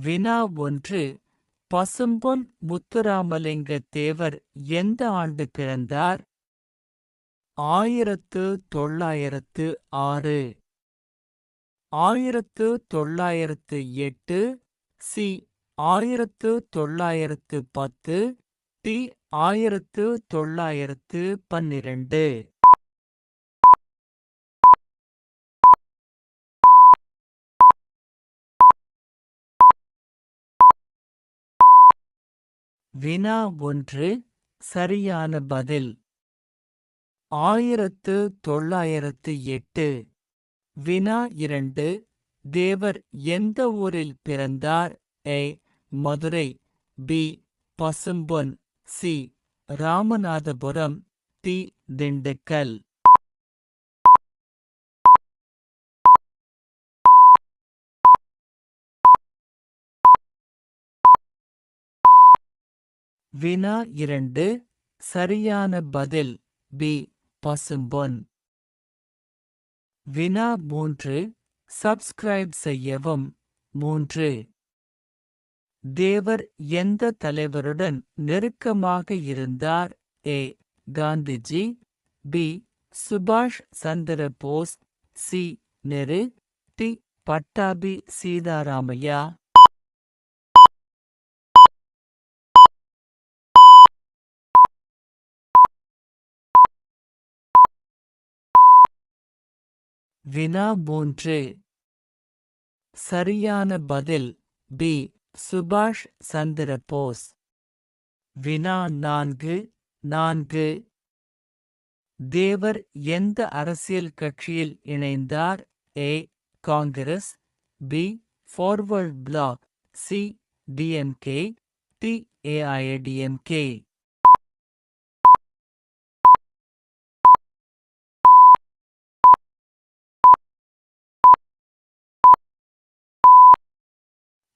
வினா ஒன்று பசும்பொன் முத்துராமலிங்க தேவர் எந்த ஆண்டு பிறந்தார்? ஆயிரத்து தொள்ளாயிரத்து ஆறு. ஆயிரத்து தொள்ளாயிரத்து எட்டு சி ஆயிரத்து தொள்ளாயிரத்து பத்து டி ஆயிரத்து தொள்ளாயிரத்து பன்னிரண்டு. வினா ஒன்று சரியான பதில். ஆயிரத்து தொள்ளாயிரத்து எட்டு. வினா இரண்டு தேவர் எந்த ஊரில் பிறந்தார்? A Madurai. B Pasumpon. C Ramanathapuram. D Dindigul. வினா இரண்டு சரியான பதில் பி பசும்பொன். வினா மூன்று சப்ஸ்கிரைப் செய்யவும். மூன்று. தேவர் எந்த தலைவருடன் நெருக்கமாக இருந்தார்? ஏ காந்திஜி. பி சுபாஷ் சந்திர போஸ் சி நெரு. டி பட்டாபி சீதாராமையா. வினா மூன்று. சரியான பதில் பி. சுபாஷ் சந்திர போஸ். வினா நான்கு நான்கு. தேவர் எந்த அரசியல் கட்சியில் இணைந்தார்? A. Congress B. Forward Bloc C. DMK D. AIADMK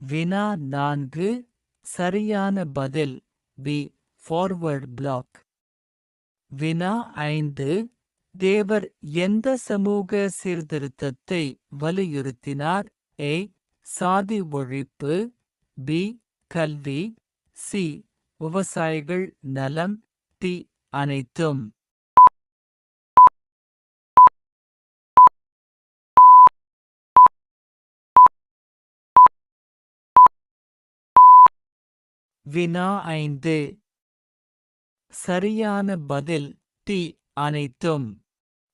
வினா நான்கு சரியான பதில் பி ஃபார்வர்ட் பிளாக் வினா ஐந்து தேவர் எந்த சமூக சீர்திருத்தத்தை வலியுறுத்தினார்? ஏ சாதி ஒழிப்பு. பி கல்வி. சி விவசாயிகள் நலம். டி அனைத்தும். வினா ஐந்து. சரியான பதில் டி அனைத்தும்.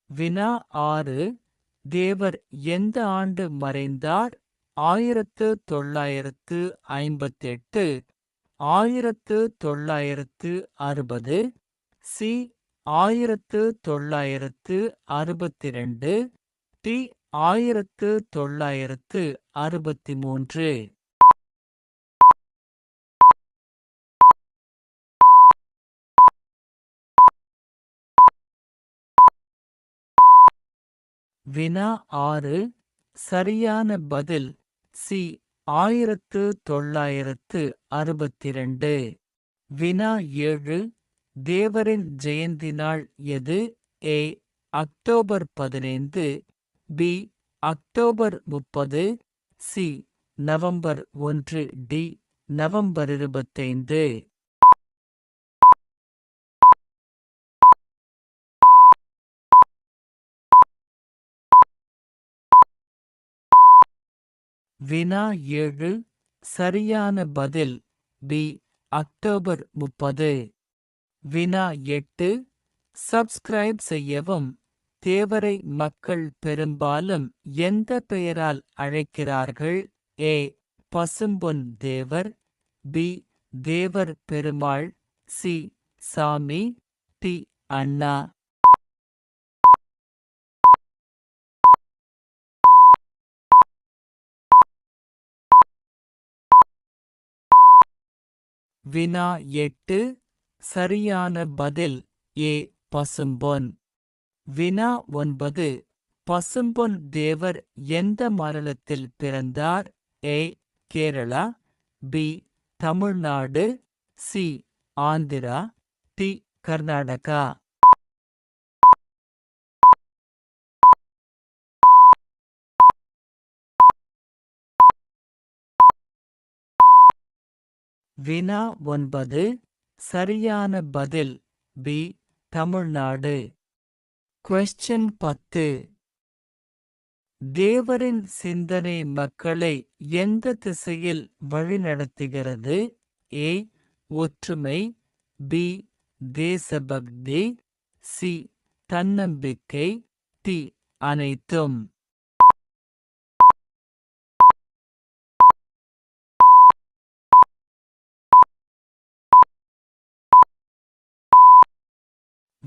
வினா ஆறு. தேவர் எந்த ஆண்டு மறைந்தார்? ஆயிரத்து தொள்ளாயிரத்து ஐம்பத்தெட்டு. ஆயிரத்து தொள்ளாயிரத்து அறுபது. சி ஆயிரத்து தொள்ளாயிரத்து அறுபத்திரண்டு. டி ஆயிரத்து தொள்ளாயிரத்து அறுபத்தி மூன்று வினா ஆறு சரியான பதில் சி ஆயிரத்து தொள்ளாயிரத்து அறுபத்திரண்டு. வினா ஏழு தேவரின் ஜெயந்தி நாள் எது? ஏ அக்டோபர் பதினைந்து பி அக்டோபர் முப்பது சி நவம்பர் ஒன்று டி நவம்பர் இருபத்தைந்து. வினா ஏழு சரியான பதில் பி அக்டோபர் முப்பது. வினா எட்டு சப்ஸ்கிரைப் செய்யவும் தேவரை மக்கள் பெரும்பாலும் எந்த பெயரால் அழைக்கிறார்கள்? A Pasumpon Thevar B Thevar Perumal C Sami D Anna. வினா எட்டு சரியான பதில் ஏ பசும்பொன். வினா ஒன்பது பசும்பொன் தேவர் எந்த மாநிலத்தில் பிறந்தார்? A Kerala B Tamil Nadu C Andhra D Karnataka. வினா ஒன்பது சரியான பதில் பி தமிழ்நாடு. கொஸ்டின் பத்து. தேவரின் சிந்தனை மக்களை எந்த திசையில் வழிநடத்துகிறது? ஏ ஒற்றுமை பி தேசபக்தி சி தன்னம்பிக்கை டி அனைத்தும்.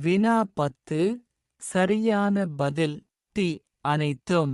வினா பத்து சரியான பதில் டி அனைத்தும்.